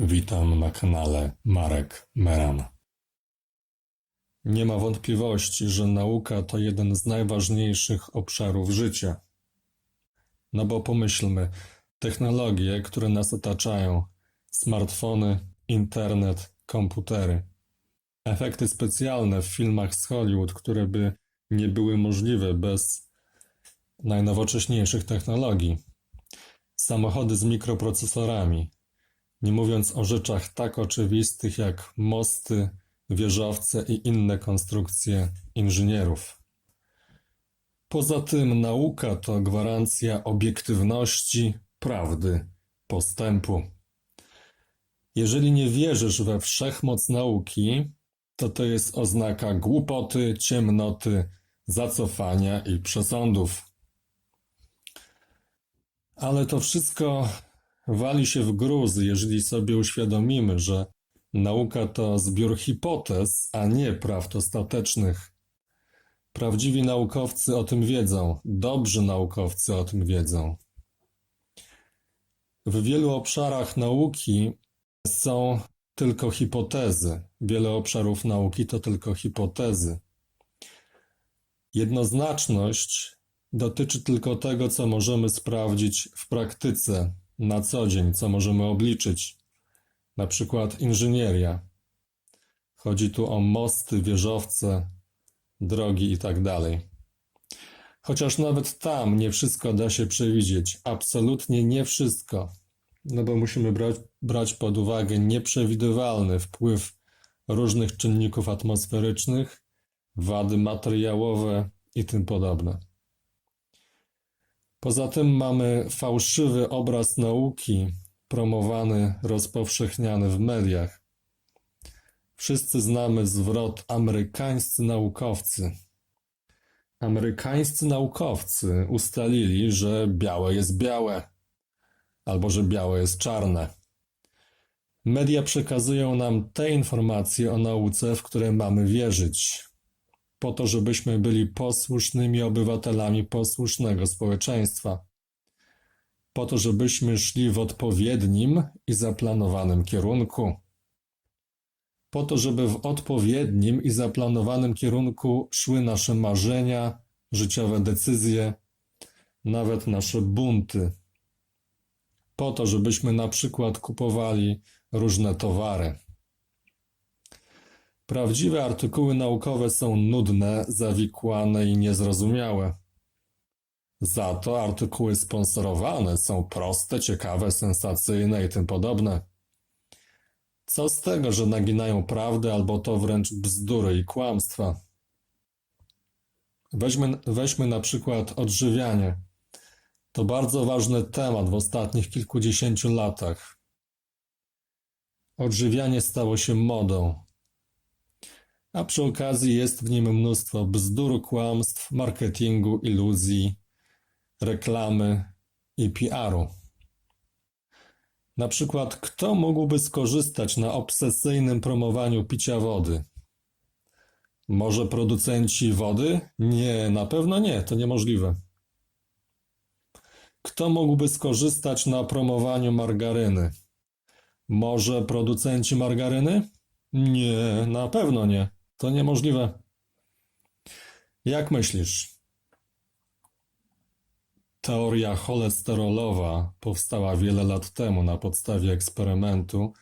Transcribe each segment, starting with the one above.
Witam na kanale Marek Meran. Nie ma wątpliwości, że nauka to jeden z najważniejszych obszarów życia. No bo pomyślmy, technologie, które nas otaczają, smartfony, internet, komputery, efekty specjalne w filmach z Hollywood, które by nie były możliwe bez najnowocześniejszych technologii, samochody z mikroprocesorami, nie mówiąc o rzeczach tak oczywistych jak mosty, wieżowce i inne konstrukcje inżynierów. Poza tym nauka to gwarancja obiektywności, prawdy, postępu. Jeżeli nie wierzysz we wszechmoc nauki, to to jest oznaka głupoty, ciemnoty, zacofania i przesądów. Ale to wszystko wali się w gruz, jeżeli sobie uświadomimy, że nauka to zbiór hipotez, a nie prawd ostatecznych. Prawdziwi naukowcy o tym wiedzą, dobrzy naukowcy o tym wiedzą. W wielu obszarach nauki są tylko hipotezy. Wiele obszarów nauki to tylko hipotezy. Jednoznaczność dotyczy tylko tego, co możemy sprawdzić w praktyce, na co dzień, co możemy obliczyć. Na przykład inżynieria. Chodzi tu o mosty, wieżowce, drogi i tak. Chociaż nawet tam nie wszystko da się przewidzieć. Absolutnie nie wszystko. No bo musimy brać, brać pod uwagę nieprzewidywalny wpływ różnych czynników atmosferycznych, wady materiałowe i tym podobne. Poza tym mamy fałszywy obraz nauki, promowany, rozpowszechniany w mediach. Wszyscy znamy zwrot amerykańscy naukowcy. Amerykańscy naukowcy ustalili, że białe jest białe, albo że białe jest czarne. Media przekazują nam te informacje o nauce, w które mamy wierzyć po to, żebyśmy byli posłusznymi obywatelami posłusznego społeczeństwa, po to, żebyśmy szli w odpowiednim i zaplanowanym kierunku, po to, żeby w odpowiednim i zaplanowanym kierunku szły nasze marzenia, życiowe decyzje, nawet nasze bunty, po to, żebyśmy na przykład kupowali różne towary. Prawdziwe artykuły naukowe są nudne, zawikłane i niezrozumiałe. Za to artykuły sponsorowane są proste, ciekawe, sensacyjne i tym podobne. Co z tego, że naginają prawdę albo to wręcz bzdury i kłamstwa? Weźmy, weźmy na przykład odżywianie. To bardzo ważny temat w ostatnich kilkudziesięciu latach. Odżywianie stało się modą a przy okazji jest w nim mnóstwo bzdur, kłamstw, marketingu, iluzji, reklamy i PR-u. Na przykład, kto mógłby skorzystać na obsesyjnym promowaniu picia wody? Może producenci wody? Nie, na pewno nie, to niemożliwe. Kto mógłby skorzystać na promowaniu margaryny? Może producenci margaryny? Nie, na pewno nie. To niemożliwe. Jak myślisz? Teoria cholesterolowa powstała wiele lat temu na podstawie eksperymentu,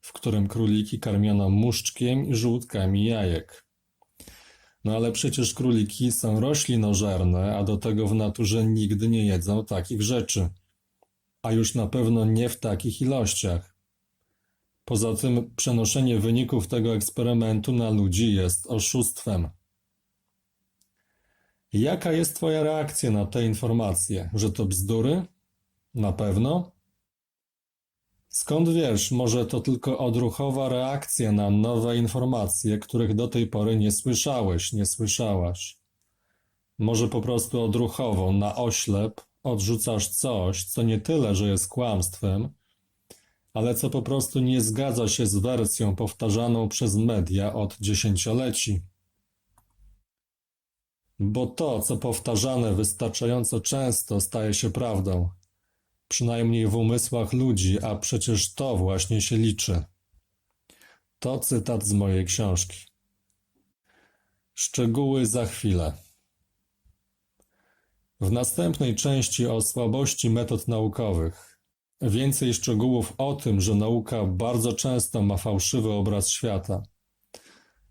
w którym króliki karmiono muszczkiem i żółtkami jajek. No ale przecież króliki są roślinożerne, a do tego w naturze nigdy nie jedzą takich rzeczy. A już na pewno nie w takich ilościach. Poza tym przenoszenie wyników tego eksperymentu na ludzi jest oszustwem. Jaka jest Twoja reakcja na te informacje? Że to bzdury? Na pewno? Skąd wiesz, może to tylko odruchowa reakcja na nowe informacje, których do tej pory nie słyszałeś, nie słyszałaś? Może po prostu odruchowo, na oślep, odrzucasz coś, co nie tyle, że jest kłamstwem, ale co po prostu nie zgadza się z wersją powtarzaną przez media od dziesięcioleci. Bo to, co powtarzane wystarczająco często, staje się prawdą. przynajmniej w umysłach ludzi, a przecież to właśnie się liczy. To cytat z mojej książki. Szczegóły za chwilę. W następnej części o słabości metod naukowych. Więcej szczegółów o tym, że nauka bardzo często ma fałszywy obraz świata,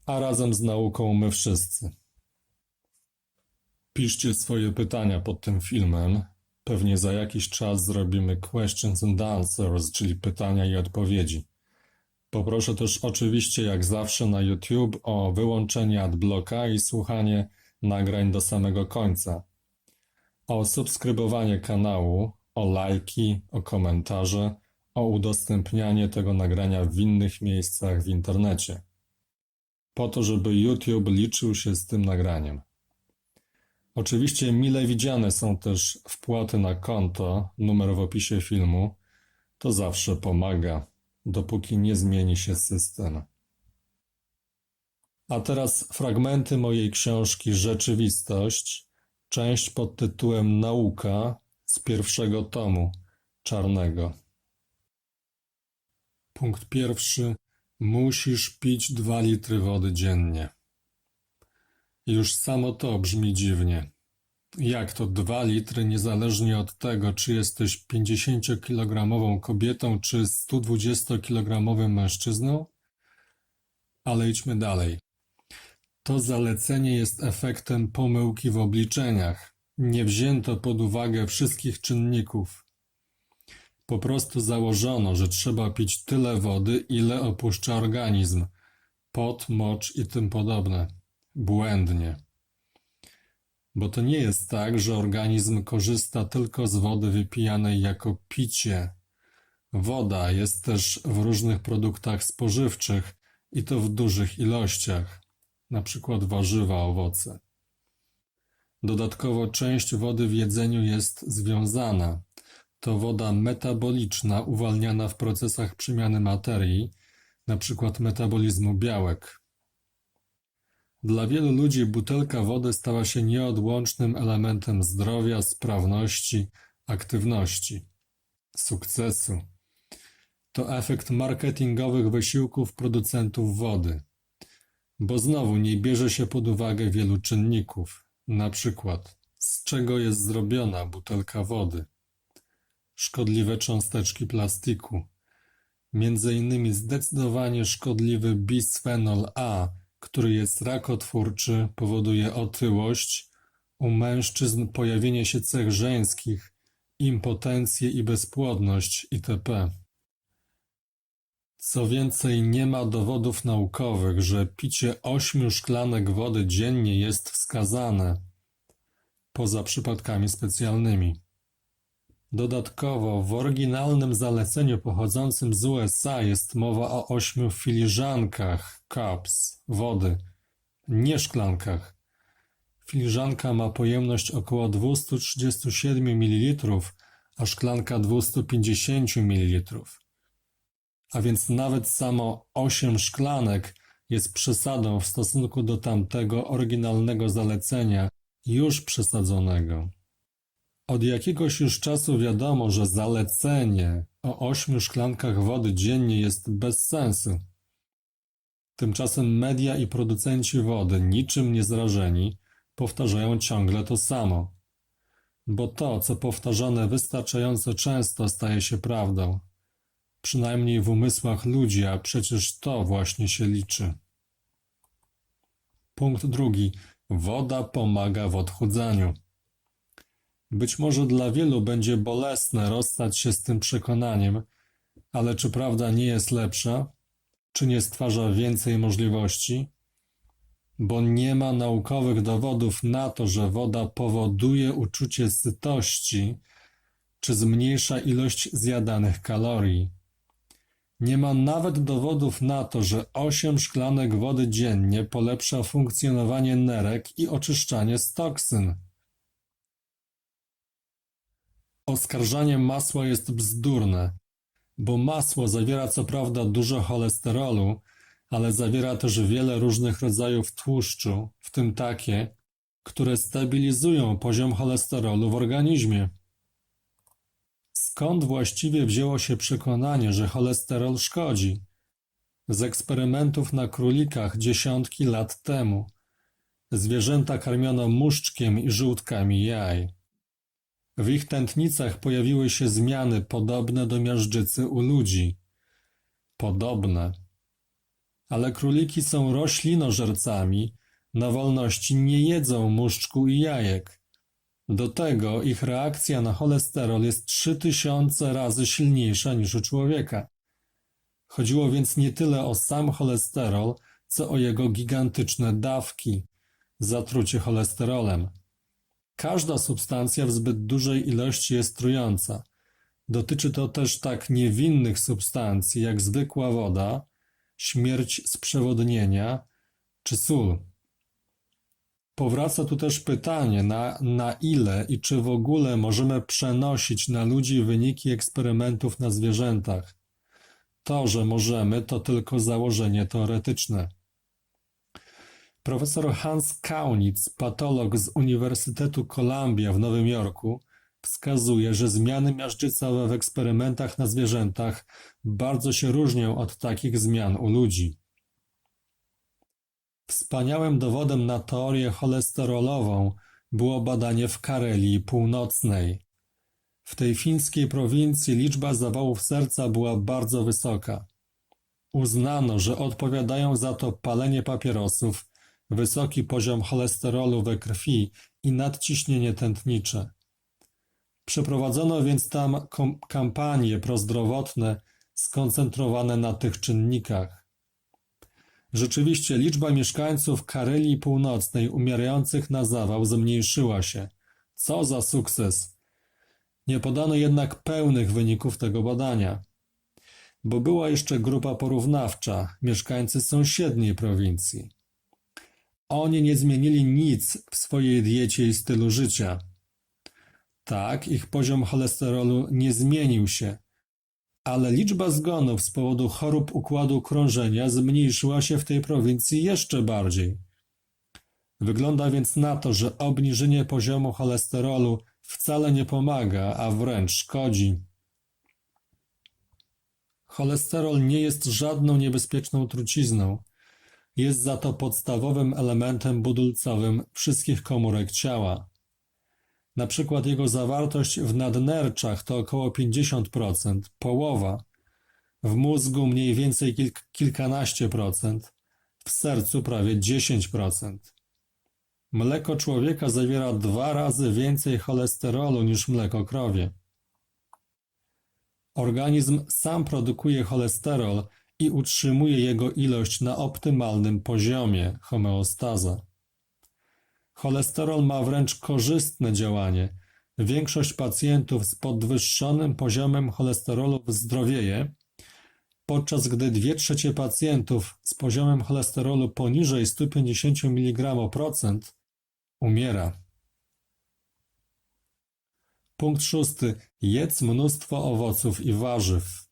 a razem z nauką my wszyscy. Piszcie swoje pytania pod tym filmem. Pewnie za jakiś czas zrobimy questions and answers, czyli pytania i odpowiedzi. Poproszę też oczywiście, jak zawsze na YouTube, o wyłączenie adblocka i słuchanie nagrań do samego końca. O subskrybowanie kanału, o lajki, o komentarze, o udostępnianie tego nagrania w innych miejscach w internecie. Po to, żeby YouTube liczył się z tym nagraniem. Oczywiście mile widziane są też wpłaty na konto, numer w opisie filmu. To zawsze pomaga, dopóki nie zmieni się system. A teraz fragmenty mojej książki Rzeczywistość, część pod tytułem Nauka z pierwszego tomu czarnego. Punkt pierwszy. Musisz pić dwa litry wody dziennie. Już samo to brzmi dziwnie. Jak to dwa litry, niezależnie od tego, czy jesteś 50-kilogramową kobietą, czy 120-kilogramowym mężczyzną? Ale idźmy dalej. To zalecenie jest efektem pomyłki w obliczeniach. Nie wzięto pod uwagę wszystkich czynników. Po prostu założono, że trzeba pić tyle wody, ile opuszcza organizm. Pot, mocz i tym podobne. Błędnie. Bo to nie jest tak, że organizm korzysta tylko z wody wypijanej jako picie. Woda jest też w różnych produktach spożywczych i to w dużych ilościach, na przykład warzywa, owoce. Dodatkowo część wody w jedzeniu jest związana. To woda metaboliczna uwalniana w procesach przemiany materii, przykład metabolizmu białek. Dla wielu ludzi butelka wody stała się nieodłącznym elementem zdrowia, sprawności, aktywności, sukcesu. To efekt marketingowych wysiłków producentów wody. Bo znowu nie bierze się pod uwagę wielu czynników, na przykład z czego jest zrobiona butelka wody, szkodliwe cząsteczki plastiku, między innymi zdecydowanie szkodliwy bisphenol A, który jest rakotwórczy, powoduje otyłość, u mężczyzn pojawienie się cech żeńskich, impotencję i bezpłodność itp. Co więcej, nie ma dowodów naukowych, że picie ośmiu szklanek wody dziennie jest wskazane, poza przypadkami specjalnymi. Dodatkowo w oryginalnym zaleceniu pochodzącym z USA jest mowa o ośmiu filiżankach cups wody, nie szklankach. Filiżanka ma pojemność około 237 ml, a szklanka 250 ml. A więc nawet samo 8 szklanek jest przesadą w stosunku do tamtego oryginalnego zalecenia, już przesadzonego. Od jakiegoś już czasu wiadomo, że zalecenie o ośmiu szklankach wody dziennie jest bez sensu. Tymczasem media i producenci wody, niczym nie zrażeni, powtarzają ciągle to samo. Bo to, co powtarzane wystarczająco często, staje się prawdą. Przynajmniej w umysłach ludzi, a przecież to właśnie się liczy. Punkt drugi. Woda pomaga w odchudzaniu. Być może dla wielu będzie bolesne rozstać się z tym przekonaniem, ale czy prawda nie jest lepsza? Czy nie stwarza więcej możliwości? Bo nie ma naukowych dowodów na to, że woda powoduje uczucie sytości, czy zmniejsza ilość zjadanych kalorii. Nie ma nawet dowodów na to, że 8 szklanek wody dziennie polepsza funkcjonowanie nerek i oczyszczanie z toksyn. Oskarżanie masła jest bzdurne, bo masło zawiera co prawda dużo cholesterolu, ale zawiera też wiele różnych rodzajów tłuszczu, w tym takie, które stabilizują poziom cholesterolu w organizmie. Skąd właściwie wzięło się przekonanie, że cholesterol szkodzi? Z eksperymentów na królikach dziesiątki lat temu. Zwierzęta karmiono muszczkiem i żółtkami jaj. W ich tętnicach pojawiły się zmiany podobne do miażdżycy u ludzi. Podobne. Ale króliki są roślinożercami, na wolności nie jedzą muszczku i jajek. Do tego ich reakcja na cholesterol jest 3000 razy silniejsza niż u człowieka. Chodziło więc nie tyle o sam cholesterol, co o jego gigantyczne dawki, zatrucie cholesterolem. Każda substancja w zbyt dużej ilości jest trująca. Dotyczy to też tak niewinnych substancji jak zwykła woda, śmierć z przewodnienia czy sól. Powraca tu też pytanie, na, na ile i czy w ogóle możemy przenosić na ludzi wyniki eksperymentów na zwierzętach. To, że możemy, to tylko założenie teoretyczne. Profesor Hans Kaunitz, patolog z Uniwersytetu Columbia w Nowym Jorku, wskazuje, że zmiany miażdżycowe w eksperymentach na zwierzętach bardzo się różnią od takich zmian u ludzi. Wspaniałym dowodem na teorię cholesterolową było badanie w Karelii Północnej. W tej fińskiej prowincji liczba zawałów serca była bardzo wysoka. Uznano, że odpowiadają za to palenie papierosów, wysoki poziom cholesterolu we krwi i nadciśnienie tętnicze. Przeprowadzono więc tam kampanie prozdrowotne skoncentrowane na tych czynnikach. Rzeczywiście liczba mieszkańców Karelii Północnej umierających na zawał zmniejszyła się. Co za sukces! Nie podano jednak pełnych wyników tego badania, bo była jeszcze grupa porównawcza, mieszkańcy sąsiedniej prowincji. Oni nie zmienili nic w swojej diecie i stylu życia. Tak, ich poziom cholesterolu nie zmienił się, ale liczba zgonów z powodu chorób układu krążenia zmniejszyła się w tej prowincji jeszcze bardziej. Wygląda więc na to, że obniżenie poziomu cholesterolu wcale nie pomaga, a wręcz szkodzi. Cholesterol nie jest żadną niebezpieczną trucizną. Jest za to podstawowym elementem budulcowym wszystkich komórek ciała. Na przykład jego zawartość w nadnerczach to około 50%, połowa, w mózgu mniej więcej kilk, kilkanaście procent, w sercu prawie 10%. Mleko człowieka zawiera dwa razy więcej cholesterolu niż mleko krowie. Organizm sam produkuje cholesterol i utrzymuje jego ilość na optymalnym poziomie homeostaza. Cholesterol ma wręcz korzystne działanie. Większość pacjentów z podwyższonym poziomem cholesterolu zdrowieje, podczas gdy dwie trzecie pacjentów z poziomem cholesterolu poniżej 150 mg procent umiera. Punkt szósty. Jedz mnóstwo owoców i warzyw.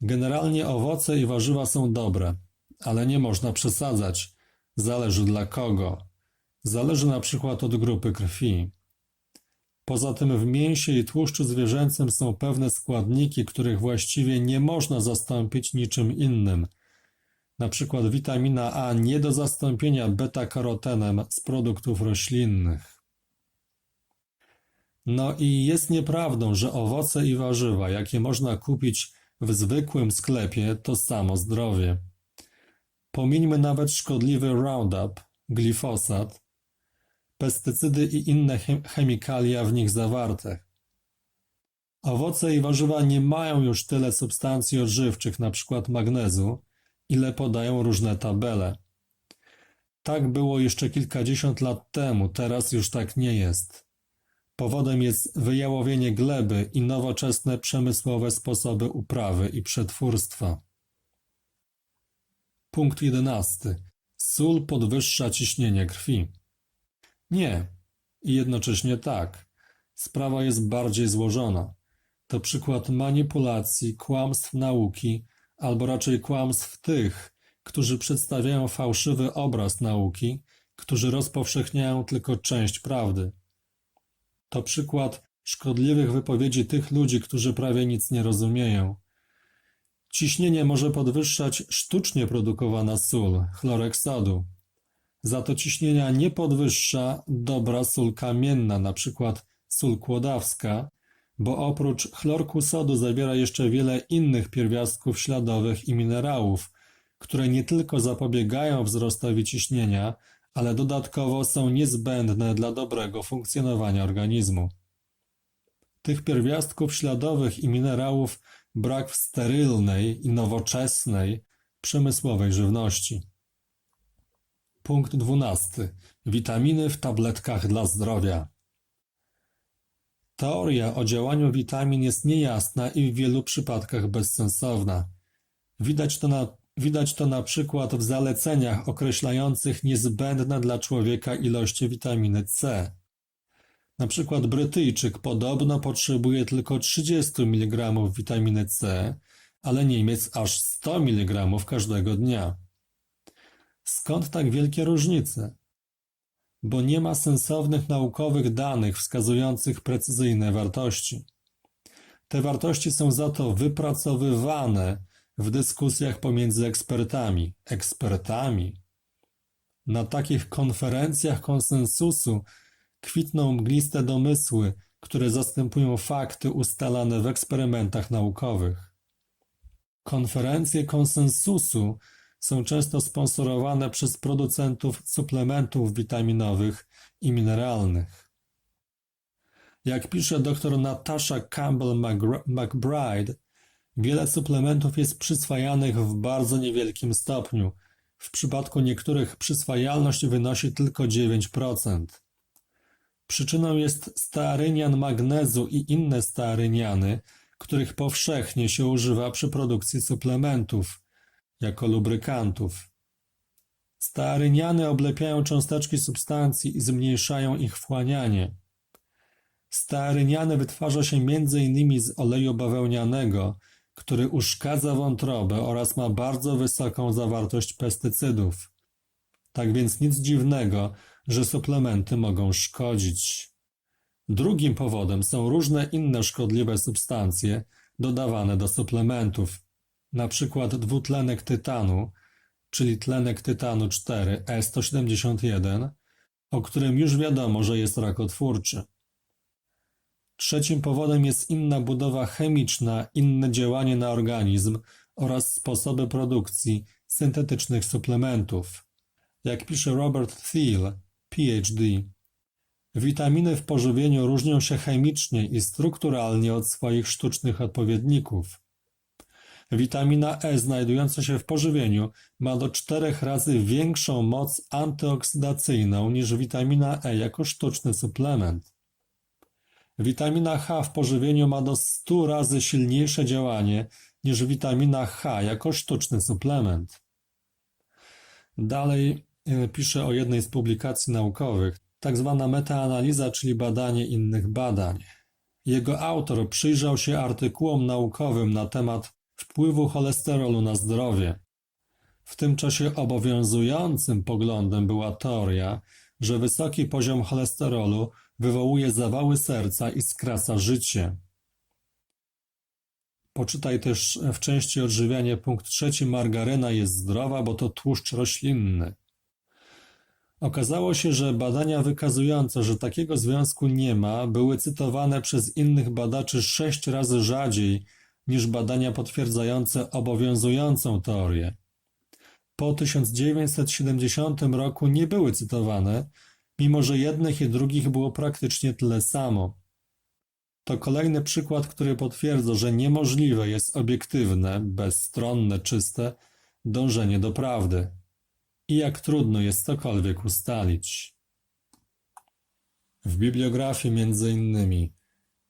Generalnie owoce i warzywa są dobre, ale nie można przesadzać. Zależy dla kogo. Zależy na przykład od grupy krwi. Poza tym w mięsie i tłuszczu zwierzęcym są pewne składniki, których właściwie nie można zastąpić niczym innym. Na przykład witamina A nie do zastąpienia beta-karotenem z produktów roślinnych. No i jest nieprawdą, że owoce i warzywa, jakie można kupić w zwykłym sklepie, to samo zdrowie. Pomińmy nawet szkodliwy Roundup, glifosat, pestycydy i inne chemikalia w nich zawarte. Owoce i warzywa nie mają już tyle substancji odżywczych, np. magnezu, ile podają różne tabele. Tak było jeszcze kilkadziesiąt lat temu, teraz już tak nie jest. Powodem jest wyjałowienie gleby i nowoczesne przemysłowe sposoby uprawy i przetwórstwa. Punkt jedenasty. Sól podwyższa ciśnienie krwi. Nie. I jednocześnie tak. Sprawa jest bardziej złożona. To przykład manipulacji, kłamstw nauki, albo raczej kłamstw tych, którzy przedstawiają fałszywy obraz nauki, którzy rozpowszechniają tylko część prawdy. To przykład szkodliwych wypowiedzi tych ludzi, którzy prawie nic nie rozumieją. Ciśnienie może podwyższać sztucznie produkowana sól, chlorek sodu. Za to ciśnienia nie podwyższa dobra sól kamienna, np. sól kłodawska, bo oprócz chlorku sodu zawiera jeszcze wiele innych pierwiastków śladowych i minerałów, które nie tylko zapobiegają wzrostowi ciśnienia, ale dodatkowo są niezbędne dla dobrego funkcjonowania organizmu. Tych pierwiastków śladowych i minerałów brak w sterylnej i nowoczesnej, przemysłowej żywności. Punkt 12. Witaminy w tabletkach dla zdrowia. Teoria o działaniu witamin jest niejasna i w wielu przypadkach bezsensowna. Widać to na, widać to na przykład w zaleceniach określających niezbędne dla człowieka ilości witaminy C. Na przykład Brytyjczyk podobno potrzebuje tylko 30 mg witaminy C, ale Niemiec aż 100 mg każdego dnia. Skąd tak wielkie różnice? Bo nie ma sensownych naukowych danych wskazujących precyzyjne wartości. Te wartości są za to wypracowywane w dyskusjach pomiędzy ekspertami. Ekspertami. Na takich konferencjach konsensusu kwitną mgliste domysły, które zastępują fakty ustalane w eksperymentach naukowych. Konferencje konsensusu są często sponsorowane przez producentów suplementów witaminowych i mineralnych. Jak pisze dr Natasha Campbell McBride, wiele suplementów jest przyswajanych w bardzo niewielkim stopniu. W przypadku niektórych przyswajalność wynosi tylko 9%. Przyczyną jest stearynian magnezu i inne stearyniany, których powszechnie się używa przy produkcji suplementów, jako lubrykantów. Stearyniany oblepiają cząsteczki substancji i zmniejszają ich wchłanianie. Stearyniany wytwarza się m.in. z oleju bawełnianego, który uszkadza wątrobę oraz ma bardzo wysoką zawartość pestycydów. Tak więc nic dziwnego, że suplementy mogą szkodzić. Drugim powodem są różne inne szkodliwe substancje dodawane do suplementów, na przykład dwutlenek tytanu, czyli tlenek tytanu 4 E171, o którym już wiadomo, że jest rakotwórczy. Trzecim powodem jest inna budowa chemiczna, inne działanie na organizm oraz sposoby produkcji syntetycznych suplementów. Jak pisze Robert Thiel, PhD, witaminy w pożywieniu różnią się chemicznie i strukturalnie od swoich sztucznych odpowiedników. Witamina E znajdująca się w pożywieniu ma do czterech razy większą moc antyoksydacyjną niż witamina E jako sztuczny suplement. Witamina H w pożywieniu ma do 100 razy silniejsze działanie niż witamina H jako sztuczny suplement. Dalej e, pisze o jednej z publikacji naukowych, tak zwana metaanaliza, czyli badanie innych badań. Jego autor przyjrzał się artykułom naukowym na temat wpływu cholesterolu na zdrowie. W tym czasie obowiązującym poglądem była teoria, że wysoki poziom cholesterolu wywołuje zawały serca i skraca życie. Poczytaj też w części odżywianie punkt trzeci margaryna jest zdrowa, bo to tłuszcz roślinny. Okazało się, że badania wykazujące, że takiego związku nie ma, były cytowane przez innych badaczy sześć razy rzadziej niż badania potwierdzające obowiązującą teorię. Po 1970 roku nie były cytowane, mimo że jednych i drugich było praktycznie tyle samo. To kolejny przykład, który potwierdza, że niemożliwe jest obiektywne, bezstronne, czyste dążenie do prawdy. I jak trudno jest cokolwiek ustalić. W bibliografii między innymi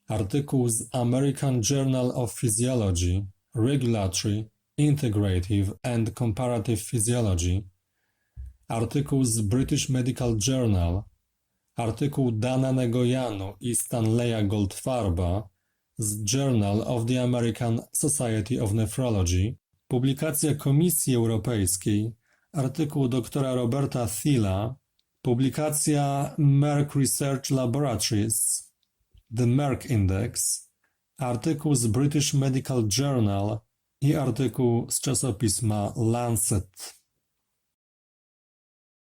artykuł z American Journal of Physiology, Regulatory, Integrative and Comparative Physiology, artykuł z British Medical Journal, artykuł Dana Negojanu i Stanleya Goldfarba z Journal of the American Society of Nephrology, publikacja Komisji Europejskiej, artykuł doktora Roberta Thiela, publikacja Merck Research Laboratories, The Merck Index, artykuł z British Medical Journal i artykuł z czasopisma Lancet.